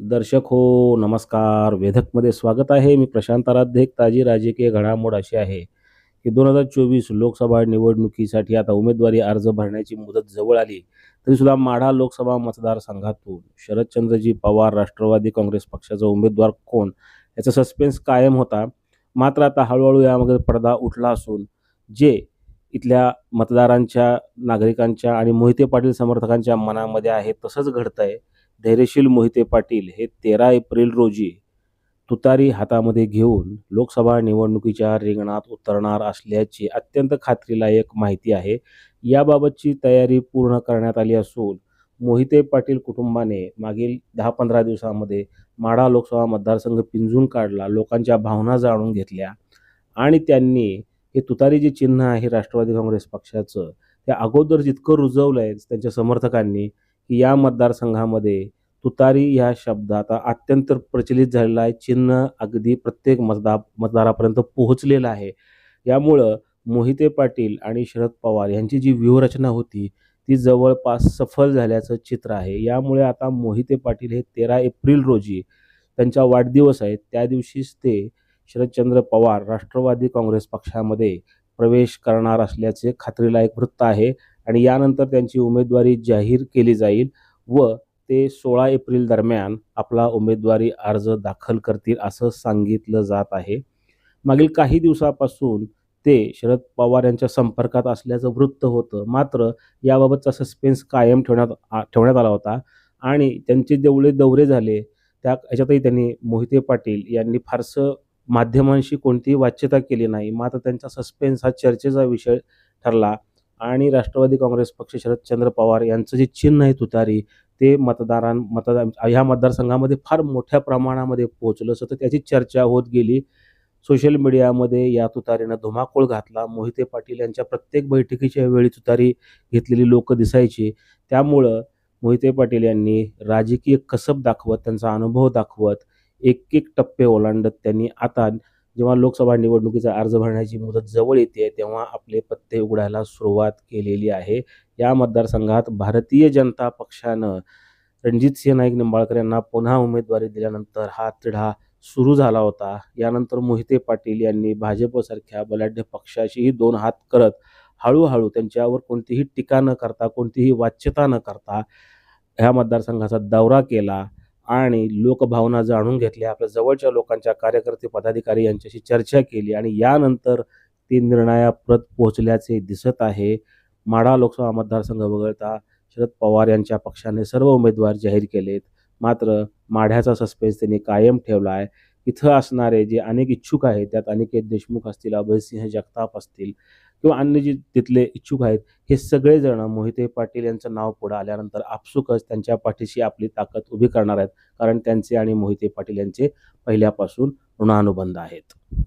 दर्शक हो नमस्कार. वेधकमध्ये स्वागत आहे. मी प्रशांत आराध्य ताजी राजकीय घडामोड अशी आहे की दोन हजार चोवीस लोकसभा निवडणुकीसाठी आता उमेदवारी अर्ज भरण्याची मुदत जवळ आली तरीसुद्धा माढा लोकसभा मतदारसंघातून शरदचंद्रजी पवार राष्ट्रवादी काँग्रेस पक्षाचा उमेदवार कोण? याचा सस्पेन्स कायम होता. मात्र आता हळूहळू यामध्ये पडदा उठला असून जे इथल्या मतदारांच्या नागरिकांच्या आणि मोहिते पाटील समर्थकांच्या मनामध्ये आहे तसंच घडतं आहे धैर्यशील मोहिते पाटील हे तेरा एप्रिल रोजी तुतारी हातामध्ये घेऊन लोकसभा निवडणुकीच्या रिंगणात उतरणार असल्याची अत्यंत खात्रीलायक माहिती आहे. याबाबतची तयारी पूर्ण करण्यात आली असून मोहिते पाटील कुटुंबाने मागील दहा पंधरा दिवसामध्ये माढा लोकसभा मतदारसंघ पिंजून काढला लोकांच्या भावना जाणून घेतल्या आणि त्यांनी हे तुतारी जे चिन्ह आहे राष्ट्रवादी काँग्रेस पक्षाचं ते अगोदर जितकं रुजवलं आहे त्यांच्या समर्थकांनी की या मतदारसंघामध्ये तुतारी ह्या शब्द आता अत्यंत प्रचलित झालेला आहे. चिन्ह अगदी प्रत्येक मतदार मतदारापर्यंत पोहोचलेलं आहे. यामुळं मोहिते पाटील आणि शरद पवार यांची जी व्यूहरचना होती ती जवळपास सफल झाल्याचं चित्र आहे. यामुळे आता मोहिते पाटील हे तेरा एप्रिल रोजी त्यांचा वाढदिवस आहे त्या दिवशीच ते शरदचंद्र पवार राष्ट्रवादी काँग्रेस पक्षामध्ये प्रवेश करणार असल्याचे खात्रीलायक वृत्त आहे. आणि यानंतर त्यांची उमेदवारी जाहीर केली जाईल व ते सोळा एप्रिल दरम्यान आपला उमेदवारी अर्ज दाखल करतील असं सांगितलं जात आहे. मागील काही दिवसापासून ते शरद पवार यांच्या संपर्कात असल्याचं वृत्त होतं. मात्र याबाबतचा सस्पेन्स कायम ठेवण्यात आ- ठेवण्यात आला होता आणि त्यांचे जेवढे दौरे झाले त्या ह्याच्यातही त्यांनी मोहिते पाटील यांनी फारसं माध्यमांशी कोणतीही वाच्यता केली नाही. मात्र त्यांचा सस्पेन्स हा चर्चेचा विषय ठरला. आणि राष्ट्रवादी काँग्रेस पक्ष शरदचंद्र पवार यांचं जे चिन्ह आहे तुतारी ते मतदारां मतदार ह्या मतदारसंघामध्ये फार मोठ्या प्रमाणामध्ये पोहोचलं. सतत त्याची चर्चा होत गेली. सोशल मीडियामध्ये या तुतारीनं धुमाकूळ घातला. मोहिते पाटील यांच्या प्रत्येक बैठकीच्या वेळी तुतारी घेतलेली लोक दिसायची. त्यामुळं मोहिते पाटील यांनी राजकीय कसब दाखवत त्यांचा अनुभव दाखवत एक एक टप्पे ओलांडत त्यांनी आता जेव्हा लोकसभा निवडणुकीचा अर्ज भरण्याची मुदत जवळ येते तेव्हा आपले पत्ते उघडायला सुरुवात केलेली आहे. या मतदारसंघात भारतीय जनता पक्षानं रणजितसिंह नाईक निंबाळकर यांना पुन्हा उमेदवारी दिल्यानंतर हा तिढा सुरू झाला होता. यानंतर मोहिते पाटील यांनी भाजपसारख्या बलाढ्य पक्षाशीही दोन हात करत हळूहळू त्यांच्यावर कोणतीही टीका न करता कोणतीही वाच्यता न करता ह्या मतदारसंघाचा दौरा केला. आणि लोकभावना जाणून घेतल्या. आपल्या जवळच्या लोकांच्या कार्यकर्ते पदाधिकारी यांच्याशी चर्चा केली आणि यानंतर ती निर्णयाप्रत पोहोचल्याचे दिसत आहे. माढा लोकसभा मतदारसंघ वगळता शरद पवार यांच्या पक्षाने सर्व उमेदवार जाहीर केलेत. मात्र माढ्याचा सस्पेन्स त्यांनी कायम ठेवला आहे. इथं असणारे जे अनेक इच्छुक आहेत त्यात अनिकेत देशमुख असतील अभयसिंह जगताप असतील किंवा अन्य जे तिथले इच्छुक आहेत हे सगळेजण मोहिते पाटील यांचं नाव पुढं आल्यानंतर आपसुकच त्यांच्या पाठीशी आपली ताकद उभी करणार आहेत. कारण त्यांचे आणि मोहिते पाटील यांचे पहिल्यापासून ऋणानुबंध आहेत.